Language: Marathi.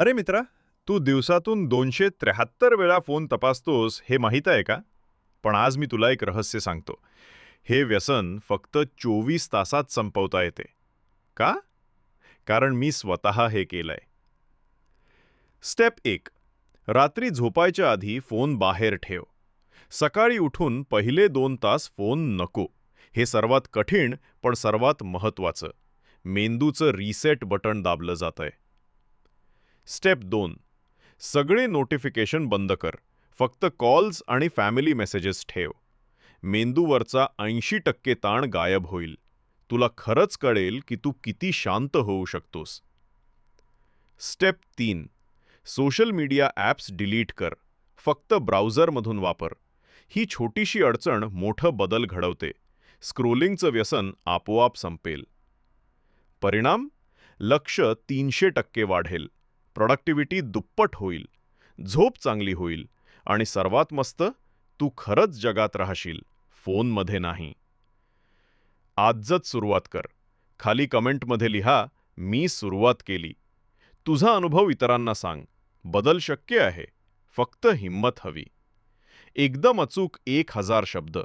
अरे मित्रा तू दिवसातून दोनशे त्र्याहत्तर वेळा फोन तपासतोस हे माहीत आहे का? पण आज मी तुला एक रहस्य सांगतो. हे व्यसन फक्त चोवीस तासात संपवता येते. का? कारण मी स्वतः हे केलंय. स्टेप एक. रात्री झोपायच्या आधी फोन बाहेर ठेव. सकाळी उठून पहिले दोन तास फोन नको. हे सर्वात कठीण पण सर्वात महत्त्वाचं. मेंदूचं रिसेट बटण दाबलं जातंय. स्टेप दोन. सगळे नोटिफिकेशन बंद कर. फक्त कॉल्स आणि फॅमिली मेसेजेस ठेव. मेंदूवरचा ऐंशी टक्के ताण गायब होईल. तुला खरंच कळेल की तू किती शांत होऊ शकतोस. स्टेप तीन. सोशल मीडिया ॲप्स डिलीट कर. फक्त ब्राउझरमधून वापर. ही छोटीशी अडचण मोठं बदल घडवते. स्क्रोलिंगचं व्यसन आपोआप संपेल. परिणाम? लक्ष तीनशे टक्के वाढेल. प्रॉडक्टिव्हिटी दुप्पट होईल झोप चांगली होईल आणि सर्वात मस्त तू खरंच जगात राहशील फोनमध्ये नाही. आजच सुरुवात कर. खाली कमेंटमध्ये लिहा मी सुरुवात केली. तुझा अनुभव इतरांना सांग. बदल शक्य आहे फक्त हिंमत हवी. एकदम अचूक एक हजार शब्द.